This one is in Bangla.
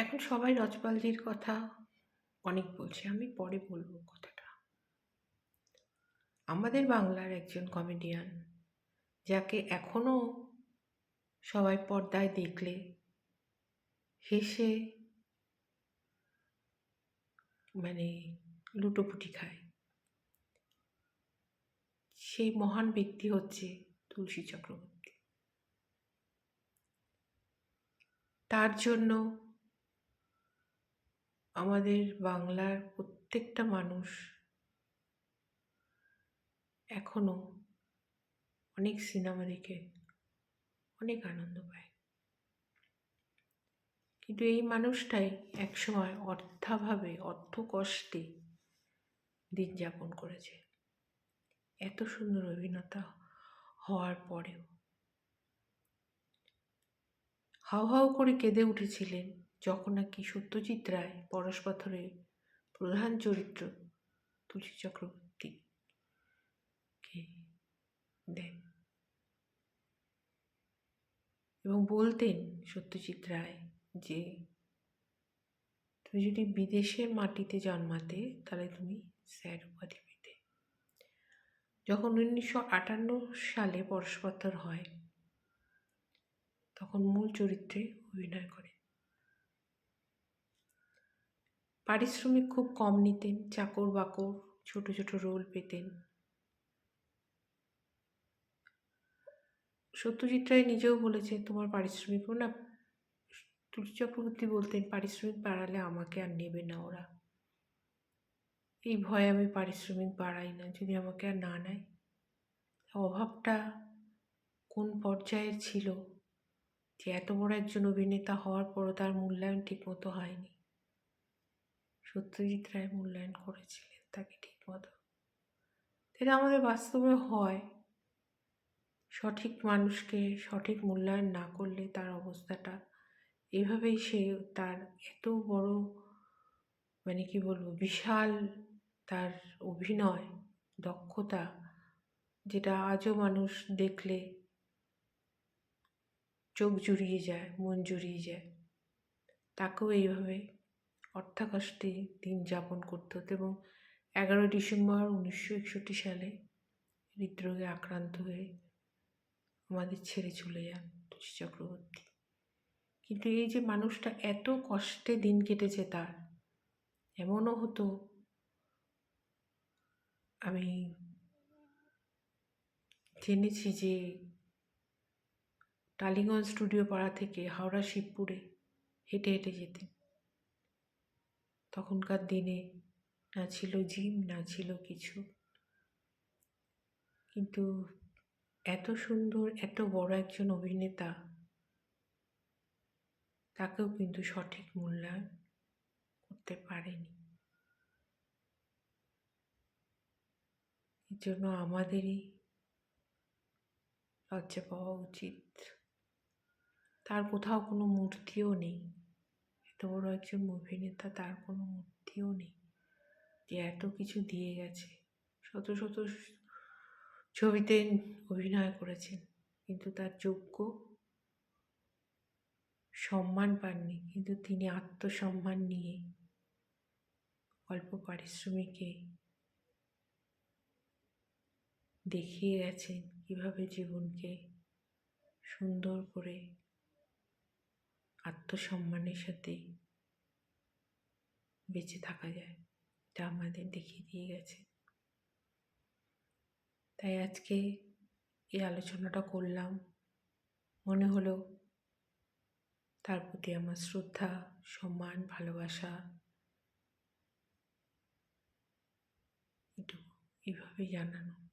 এখন সবাই রজপালজির কথা অনেক বলছে, আমি পরে বলব কথাটা। আমাদের বাংলার একজন কমেডিয়ান যাকে এখনও সবাই পর্দায় দেখলে হেসে মানে লুটোপুটি খায়। সেই মহান ব্যক্তি হচ্ছে তুলসী চক্রবর্তী। তার জন্য আমাদের বাংলার প্রত্যেকটা মানুষ এখনও অনেক সিনেমা দেখে অনেক আনন্দ পায়। কিন্তু এই মানুষটাই একসময় অর্থাভাবে অর্থ কষ্টে দিন যাপন করেছে। এত সুন্দর অভিনেতা হওয়ার পরেও। হাউ হাউ করে কেঁদে উঠেছিলেন যখন নাকি সত্যজিৎ রায় পরশপাথরের প্রধান চরিত্র তুলসী চক্রবর্তীকে দেন এবং বলতেন সত্যজিৎ রায় যে, তুমি যদি বিদেশের মাটিতে জন্মাতে, তাহলে তুমি স্যার উপাধি পেতে। যখন উনিশশো আটান্ন সালে পরশপাথর হয়, তখন মূল চরিত্রে অভিনয় করে পারিশ্রমিক খুব কম নিতেন, চাকর বাকর, ছোট ছোট রোল পেতেন। সত্যজিৎ রায় নিজেও বলেছে তোমার পারিশ্রমিক না তুলসী চক্রবর্তী বলতেন, পারিশ্রমিক বাড়ালে আমাকে আর নেবে না ওরা। এই ভয়ে আমি পারিশ্রমিক বাড়াই না, যদি আমাকে আর না নেয়। অভাবটা কোন পর্যায়ের ছিল? যে এত বড় একজন অভিনেতা হওয়ার পরও তার মূল্যায়ন ঠিকমতো হয়নি। সত্যজিৎ রায় মূল্যায়ন করেছিলেন তাকে ঠিকমতো। এটা আমাদের বাস্তবে হয়। সঠিক মানুষকে সঠিক মূল্যায়ন না করলে তার অবস্থাটা এভাবেই সে তার এত বড় মানে কি বলব, বিশাল তার অভিনয়, দক্ষতা যেটা আজও মানুষ দেখলে চোখ জুড়িয়ে যায়, মন জুড়িয়ে যায়, তাকেও এইভাবে অর্থাকষ্টে দিন যাপন করতে হতো এবং এগারোই ডিসেম্বর উনিশশো একষট্টি সালে হৃদরোগে আক্রান্ত হয়ে আমাদের ছেড়ে চলে যান তুলসী চক্রবর্তী। কিন্তু এই যে মানুষটা এত কষ্টে দিন কেটেছে তার, এমনও হতো, আমি জেনেছি যে টালিগঞ্জ স্টুডিও পাড়া থেকে হাওড়া শিবপুরে হেঁটে হেঁটে যেতেন। তখনকার দিনে না ছিল জিম, না ছিল কিছু। কিন্তু এত সুন্দর, এত বড় একজন অভিনেতা, তাকেও কিন্তু সঠিক মূল্যায়ন করতে পারেনি। এর জন্য আমাদেরই লজ্জা পাওয়া উচিত। তার কোথাও কোনো মূর্তিও নেই। এত বড় একজন অভিনেতা তার কোনো মূর্তিও নেই। যে এত কিছু দিয়ে গেছে। শত শত ছবিতে অভিনয় করেছেন, কিন্তু তার যোগ্য সম্মান পাননি। কিন্তু তিনি আত্মসম্মান নিয়ে অল্প পারিশ্রমিকে দেখিয়ে গেছেন, কীভাবে জীবনকে সুন্দর করে আত্মসম্মানের সাথে বেঁচে থাকা যায়। যা আমাদের দেখিয়ে দিয়ে গেছে। তাই আজকে এই আলোচনাটা করলাম। মনে হলো তার প্রতি আমার শ্রদ্ধা, সম্মান, ভালোবাসা এটুকু এইভাবেই জানানো।